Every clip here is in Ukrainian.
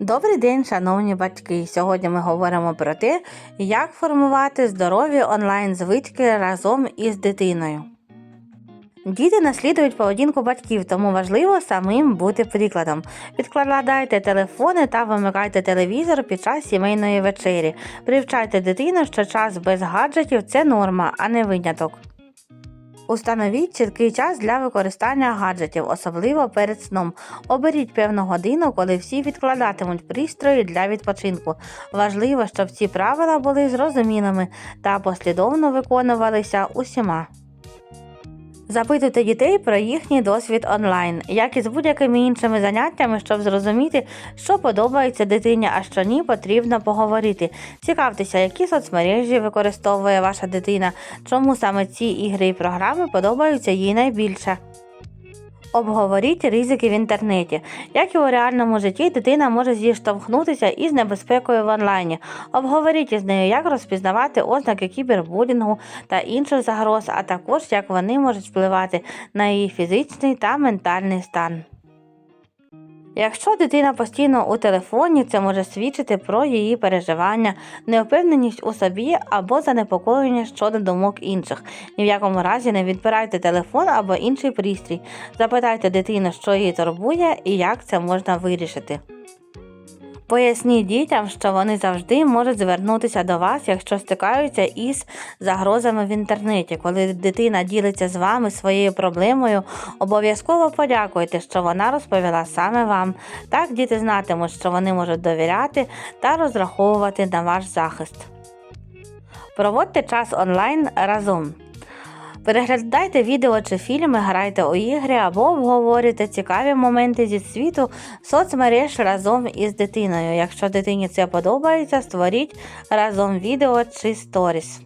Добрий день, шановні батьки! Сьогодні ми говоримо про те, як формувати здорові онлайн-звички разом із дитиною. Діти наслідують поведінку батьків, тому важливо самим бути прикладом. Відкладайте телефони та вимикайте телевізор під час сімейної вечері. Привчайте дитину, що час без гаджетів це норма, а не виняток. Установіть чіткий час для використання гаджетів, особливо перед сном. Оберіть певну годину, коли всі відкладатимуть пристрої для відпочинку. Важливо, щоб ці правила були зрозумілими та послідовно виконувалися усіма. Запитуйте дітей про їхній досвід онлайн, як і з будь-якими іншими заняттями, щоб зрозуміти, що подобається дитині, а що ні, потрібно поговорити. Цікавтеся, які соцмережі використовує ваша дитина, чому саме ці ігри і програми подобаються їй найбільше. Обговоріть ризики в інтернеті. Як і у реальному житті, дитина може зіштовхнутися із небезпекою в онлайні. Обговоріть із нею, як розпізнавати ознаки кібербулінгу та інших загроз, а також як вони можуть впливати на її фізичний та ментальний стан. Якщо дитина постійно у телефоні, це може свідчити про її переживання, невпевненість у собі або занепокоєння щодо думок інших. Ні в якому разі не відбирайте телефон або інший пристрій. Запитайте дитину, що її турбує і як це можна вирішити. Поясніть дітям, що вони завжди можуть звернутися до вас, якщо стикаються із загрозами в інтернеті. Коли дитина ділиться з вами своєю проблемою, обов'язково подякуйте, що вона розповіла саме вам. Так діти знатимуть, що вони можуть довіряти та розраховувати на ваш захист. Проводьте час онлайн разом. Переглядайте відео чи фільми, грайте у ігри або обговорюйте цікаві моменти зі світу соцмереж разом із дитиною. Якщо дитині це подобається, створіть разом відео чи сторіс.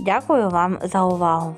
Дякую вам за увагу!